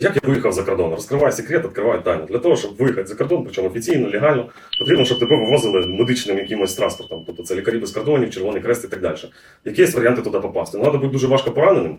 Як я виїхав за кордон? Розкриваю секрет, відкриваю тайну. Для того, щоб виїхати за кордон, причому офіційно, легально, потрібно, щоб тебе вивозили медичним якимось транспортом. Тобто це лікарі без кордонів, Червоний крест і так далі. Які є варіанти туди попасти? Ну, треба бути дуже важко пораненим.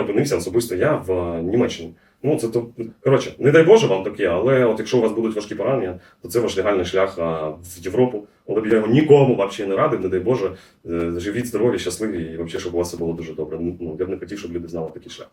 опинився особисто я в е, Німеччині. Ну, це то коротше, не дай Боже вам таке, але от якщо у вас будуть важкі поранення, то це ваш легальний шлях а, в Європу. Але я його нікому взагалі не радив, не дай Боже. Е, Живіть здорові, щасливі і взагалі, щоб у вас все було дуже добре. Ну, я б не хотів, щоб люди знали такий шлях.